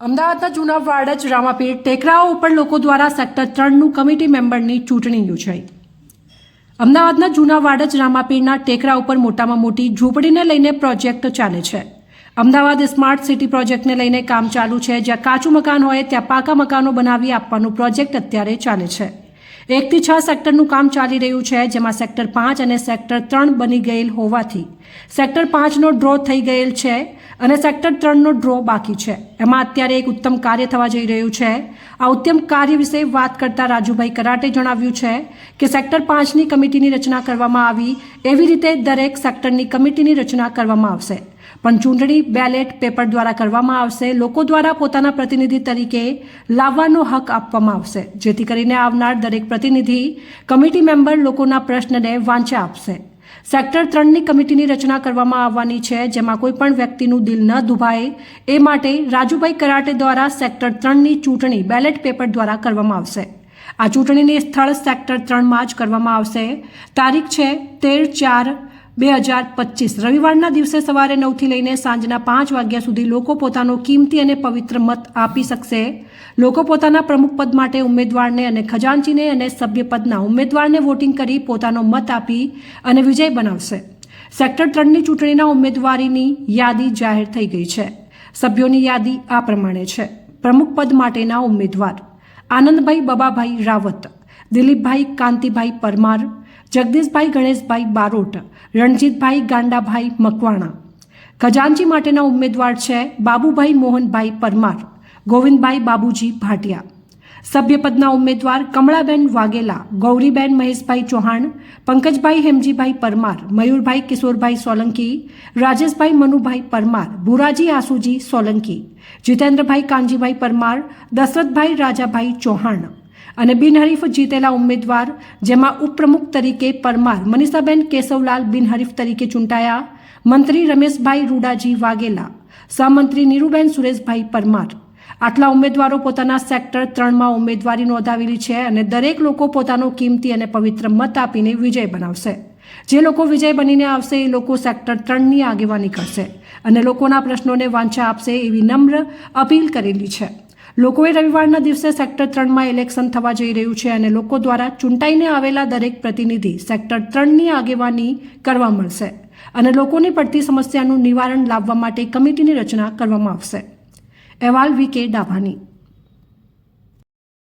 અમદાવાદના જૂના વાડજ રામાપીર ટેકરાઓ ઉપર લોકો દ્વારા સેક્ટર ત્રણનું કમિટી મેમ્બરની ચૂંટણી યોજાઈ. અમદાવાદના જૂના વાડજ રામાપીરના ટેકરા ઉપર મોટામાં મોટી ઝૂંપડીને લઈને પ્રોજેક્ટ ચાલે છે. અમદાવાદ સ્માર્ટ સિટી પ્રોજેક્ટને લઈને કામ ચાલુ છે. જ્યાં કાચું મકાન હોય, ત્યાં પાકા મકાનો બનાવી આપવાનું પ્રોજેક્ટ અત્યારે ચાલે છે. એકથી છ સેક્ટરનું કામ ચાલી રહ્યું છે, જેમાં સેક્ટર પાંચ અને સેક્ટર ત્રણ બની ગયેલ હોવાથી સેક્ટર પાંચનો ડ્રો થઈ ગયેલ છે અને સેક્ટર ત્રણનો ડ્રો બાકી છે. એમાં અત્યારે એક ઉત્તમ કાર્ય થવા જઈ રહ્યું છે. આ ઉત્તમ કાર્ય વિશે વાત કરતા રાજુભાઈ કરાટે જણાવ્યું છે કે સેક્ટર પાંચની કમિટીની રચના કરવામાં આવી એવી રીતે દરેક સેક્ટરની કમિટીની રચના કરવામાં આવશે. પણ ચૂંટણી બેલેટ પેપર દ્વારા કરવામાં આવશે. લોકો દ્વારા પોતાના પ્રતિનિધિ તરીકે લાવવાનો હક આપવામાં આવશે. જેથી કરીને આવનાર દરેક પ્રતિનિધિ, કમિટી મેમ્બર લોકોના પ્રશ્નને વાંચા આપશે. સેક્ટર ત્રણની કમિટીની રચના કરવામાં આવવાની છે, જેમાં કોઈપણ વ્યક્તિનું દિલ ન દુભાય. એ માટે રાજુભાઈ કરાટે દ્વારા સેક્ટર ત્રણની ચૂંટણી બેલેટ પેપર દ્વારા કરવામાં આવશે. આ ચૂંટણીની સ્થળ સેક્ટર ત્રણમાં જ કરવામાં આવશે. તારીખ છે તેર ચાર બે હજાર પચીસ. રવિવારના દિવસે સવારે નવથી લઈને સાંજના પાંચ વાગ્યા સુધી લોકો પોતાનો કિંમતી અને પવિત્ર મત આપી શકશે. લોકો પોતાના પ્રમુખ પદ માટે ઉમેદવારને અને ખજાનચીને અને સભ્યપદના ઉમેદવારને વોટિંગ કરી પોતાનો મત આપી અને વિજય બનાવશે. સેક્ટર ત્રણની ચૂંટણીના ઉમેદવારીની યાદી જાહેર થઈ ગઈ છે. સભ્યોની યાદી આ પ્રમાણે છે. પ્રમુખ પદ માટેના ઉમેદવાર આનંદભાઈ બબાભાઈ રાવત. દિલીપભાઈ કાંતિભાઈ પરમાર જગદીશભાઈ ગણેશભાઈ બારોટ રણજીતભાઈ ગાંડાભાઈ મકવાણા ખજાનચી માટેના ઉમેદવાર છે બાબુભાઈ મોહનભાઈ પરમાર ગોવિંદભાઈ બાબુજી ભાટિયા સભ્યપદના ઉમેદવાર કમળાબેન વાઘેલા ગૌરીબેન મહેશભાઈ ચૌહાણ પંકજભાઈ હેમજીભાઈ પરમાર મયુરભાઈ કિશોરભાઈ સોલંકી રાજેશભાઈ મનુભાઈ પરમાર ભુરાજી આસુજી સોલંકી જીતેન્દ્રભાઈ કાનજીભાઈ પરમાર દશરથભાઈ રાજાભાઈ ચૌહાણ અને બિનહરીફ જીતેલા ઉમેદવાર, જેમાં ઉપપ્રમુખ તરીકે પરમાર મનીષાબેન કેશવલાલ બિનહરીફ તરીકે ચૂંટાયા, મંત્રી રમેશભાઈ રૂડાજી વાઘેલા, સહમંત્રી નીરુબેન સુરેશભાઈ પરમાર. આટલા ઉમેદવારો પોતાના સેક્ટર ત્રણમાં ઉમેદવારી નોંધાવેલી છે અને દરેક લોકો પોતાનો કિંમતી અને પવિત્ર મત આપીને વિજય બનાવશે. જે લોકો વિજય બનીને આવશે, એ લોકો સેક્ટર ત્રણની આગેવાની કરશે અને લોકોના પ્રશ્નોને વાંચા આપશે એવી નમ્ર અપીલ કરેલી છે. લોકોએ રવિવારના દિવસે સેક્ટર ત્રણમાં ઇલેક્શન થવા જઈ રહ્યું છે અને લોકો દ્વારા ચૂંટાઈને આવેલા દરેક પ્રતિનિધિ સેક્ટર ત્રણની આગેવાની કરવા મળશે અને લોકોની પડતી સમસ્યાનું નિવારણ લાવવા માટે કમિટીની રચના કરવામાં આવશે. અહેવાલ વી કે ડાભાની.